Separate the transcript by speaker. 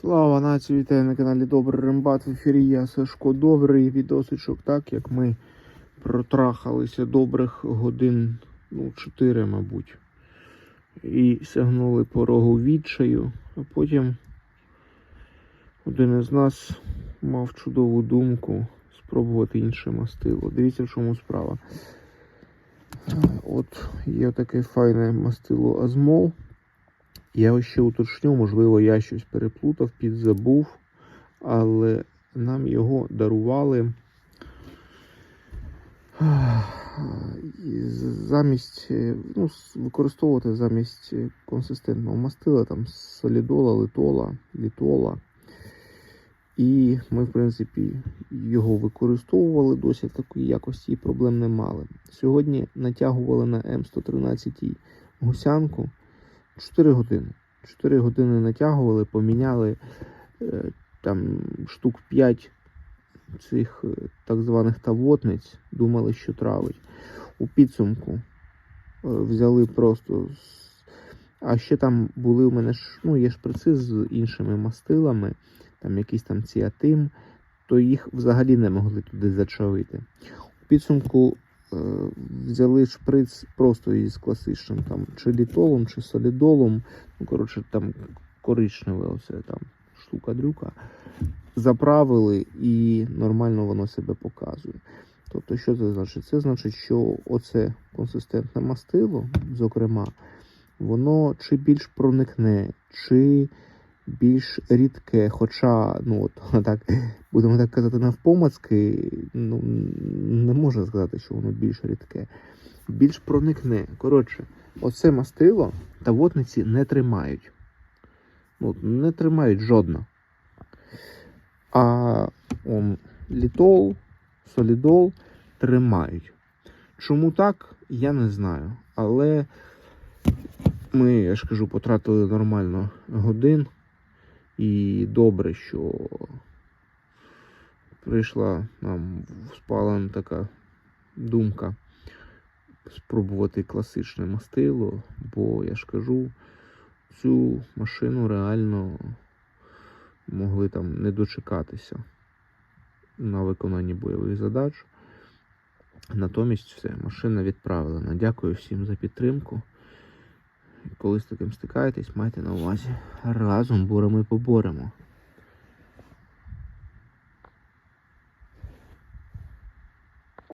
Speaker 1: Слава нації, вітаю на каналі Добрий Рембат. В ефірі я Сашко Добрий. Відосичок, так як ми протрахалися добрих годин, ну, 4, мабуть. І сягнули порогу відчаю, а потім один із нас мав чудову думку спробувати інше мастило. Дивіться, в чому справа. От є таке файне мастило Азмол. Я ще уточню, можливо, я щось переплутав, підзабув, але нам його дарували замість е, ну, використовувати замість е, консистентного мастила, там солідола, литола, літола. І ми, в принципі, його використовували досить такої якості і проблем не мали. Сьогодні натягували на М113 гусянку 4 години. 4 години натягували, поміняли е, там штук 5 цих е, так званих тавотниць, думали, що травить. У підсумку е, взяли просто. А ще там були у мене ну, є шприци з іншими мастилами, там якийсь там ціатим, то їх взагалі не могли туди зачавити. У підсумку взяли шприц просто із класичним там чи літолом, чи солідолом. Ну, коротше, там коричневе оце там штука-дрюка. Заправили і нормально воно себе показує. Тобто, що це значить? Це значить, що оце консистентне мастило, зокрема, воно чи більш проникне, чи більш рідке. Хоча, ну от так, будемо так казати, навпомацки, ну не можна сказати, що воно більш рідке. Більш проникне. Коротше, оце мастило та водниці не тримають. Ну, не тримають жодно. А он, літол, солідол тримають. Чому так, я не знаю. Але ми, я ж кажу, потратили нормально годин. І добре, що прийшла нам в спален така думка спробувати класичне мастило, бо я ж кажу, цю машину реально могли там не дочекатися на виконанні бойових задач. Натомість все, машина відправлена. Дякую всім за підтримку. Коли з таким стикаєтесь, майте на увазі. Разом бурами поборемо.